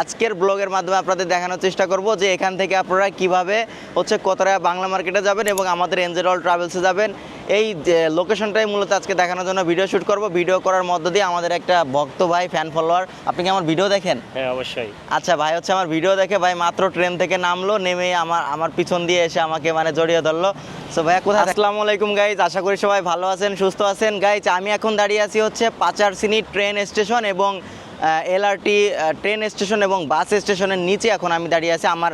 আজকের ব্লগের মাধ্যমে আপনাদের দেখানোর চেষ্টা করব যে এখান থেকে আপনারা কীভাবে হচ্ছে কতরা বাংলা মার্কেটে যাবেন এবং আমাদের এনজেডল ট্রাভেলসে যাবেন। এই যে লোকেশনটাই মূলত আজকে দেখানোর জন্য ভিডিও শ্যুট করব। ভিডিও করার মধ্য দিয়ে আমাদের একটা ভক্ত ভাই ফ্যান ফলোয়ার আপনি কি আমার ভিডিও দেখেন? হ্যাঁ অবশ্যই। আচ্ছা ভাই হচ্ছে আমার ভিডিও দেখে ভাই মাত্র ট্রেন থেকে নামলো নেমে আমার আমার পিছন দিয়ে এসে আমাকে মানে জড়িয়ে ধরলো। সো ভাইয়া কোথায় আসসালামু আলাইকুম গাইজ আশা করি সবাই ভালো আছেন সুস্থ আছেন। গাইজ আমি এখন দাঁড়িয়ে আছি হচ্ছে পাচারসিনি ট্রেন স্টেশন এবং এলআরটি ট্রেন স্টেশন এবং বাস স্টেশনের নিচে এখন আমি দাঁড়িয়ে আছি। আমার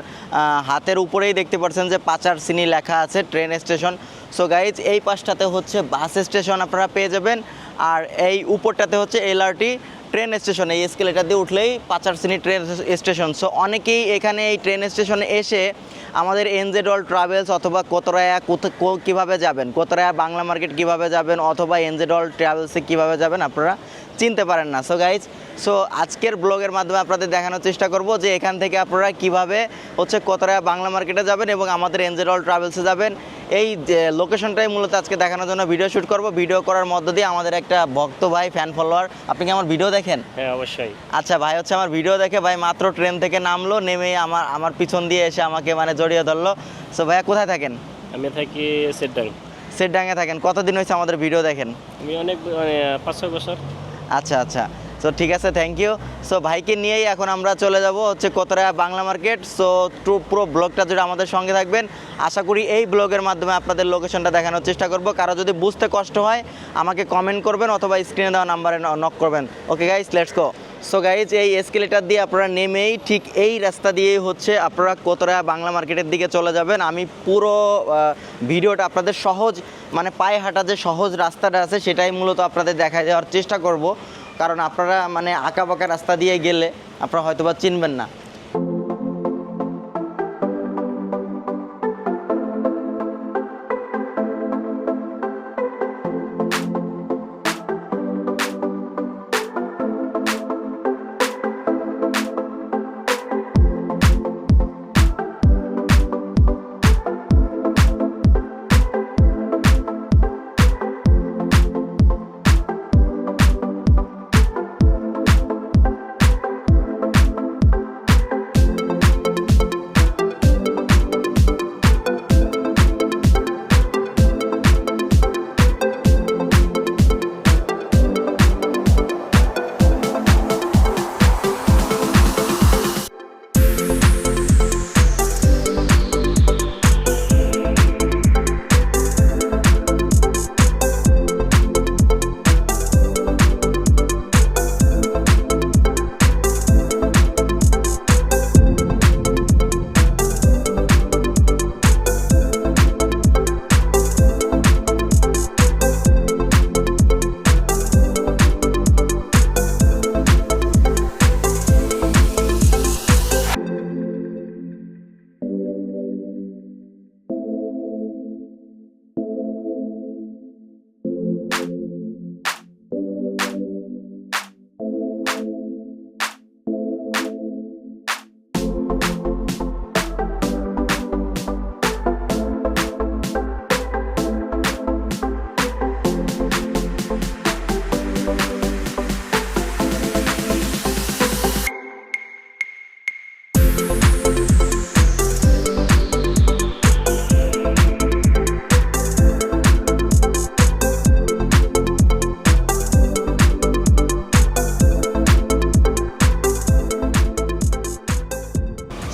হাতের উপরেই দেখতে পাচ্ছেন যে পাচারসিনি লেখা আছে ট্রেন স্টেশন সো গাইজ এই পাশটাতে হচ্ছে বাস স্টেশন আপনারা পেয়ে যাবেন। আর এই উপরটাতে হচ্ছে এলআরটি ট্রেন স্টেশন এই এসকেলেটার দিয়ে উঠলেই পাচার পাচারসিনি ট্রেন স্টেশন সো অনেকেই এখানে এই ট্রেন স্টেশনে এসে আমাদের এনজেডল ট্রাভেলস অথবা কোতরায়া কীভাবে যাবেন? কোতরায়া বাংলা মার্কেট কীভাবে যাবেন? অথবা এনজেডল ট্রাভেলসে কীভাবে যাবেন? আপনারা চিনতে পারেন না। সো গাইজ সো আজকের ব্লগের মাধ্যমে আপনাদের দেখানোর চেষ্টা করব যে এখান থেকে আপনারা কীভাবে হচ্ছে কোতরায়া বাংলা মার্কেটে যাবেন এবং আমাদের এনজেডল ট্রাভেলসে যাবেন। এই যে লোকেশনটাই মূলত আজকে দেখানোর জন্য ভিডিও শ্যুট করব। ভিডিও করার মধ্য দিয়ে আমাদের একটা ভক্ত ভাই ফ্যান ফলোয়ার আপনি কি আমার ভিডিও দেখেন? হ্যাঁ অবশ্যই। আচ্ছা ভাই হচ্ছে আমার ভিডিও দেখে ভাই মাত্র ট্রেন থেকে নামলো নেমে আমার আমার পিছন দিয়ে এসে আমাকে মানে জড়িয়ে ধরলো। সো ভাইয়া কোথায় থাকেন? আমি থাকি সেটডাং সেটডাঙ্গে থাকেন। কতদিন হয়েছে আমাদের ভিডিও দেখেন? আমি অনেক মানে পাঁচ ছয় বছর। আচ্ছা আচ্ছা। সো ঠিক আছে থ্যাংক ইউ সো ভাইকে নিয়েই এখন আমরা চলে যাব হচ্ছে কোতরা বাংলা মার্কেট। সো টু পুরো ব্লগটা জুড়ে আমাদের সঙ্গে থাকবেন। আশা করি এই ব্লগের মাধ্যমে আপনাদের লোকেশনটা দেখানোর চেষ্টা করব। কারও যদি বুঝতে কষ্ট হয়, আমাকে কমেন্ট করবেন অথবা স্ক্রিনে দেওয়া নাম্বারে নক করবেন। Okay guys let's go so guys এই এসকেলেটার দিয়ে আপনারা নেমেই ঠিক এই রাস্তা দিয়েই হচ্ছে আপনারা কোতরা বাংলা মার্কেটের দিকে চলে যাবেন। আমি পুরো ভিডিওটা আপনাদের সহজ মানে পায়ে হাঁটা যে সহজ রাস্তাটা আছে, সেটাই মূলত আপনাদের দেখা দেওয়ার চেষ্টা করব। কারণ আপনারা মানে আঁকা বাঁকা রাস্তা দিয়ে গেলে আপনারা হয়তো বা চিনবেন না।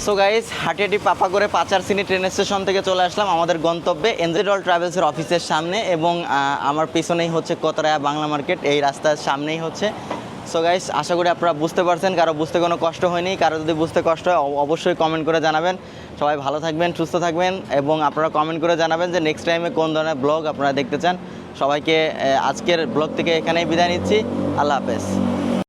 সো গাইস হাটিয়াটি পাপা করে পাচারসিনি ট্রেন স্টেশন থেকে চলে আসলাম আমাদের গন্তব্যে এনজেডল ট্রাভেলসের অফিসের সামনে এবং আমার পিছনেই হচ্ছে কোতরায়া বাংলা মার্কেট এই রাস্তার সামনেই হচ্ছে। সো গাইস আশা করি আপনারা বুঝতে পারছেন, কারও বুঝতে কোনো কষ্ট হয়নি, কারও যদি বুঝতে কষ্ট হয় অবশ্যই কমেন্ট করে জানাবেন। সবাই ভালো থাকবেন, সুস্থ থাকবেন এবং আপনারা কমেন্ট করে জানাবেন যে নেক্সট টাইমে কোন ধরনের ব্লগ আপনারা দেখতে চান। সবাইকে আজকের ব্লগ থেকে এখানেই বিদায় নিচ্ছি। আল্লাহ হাফেজ।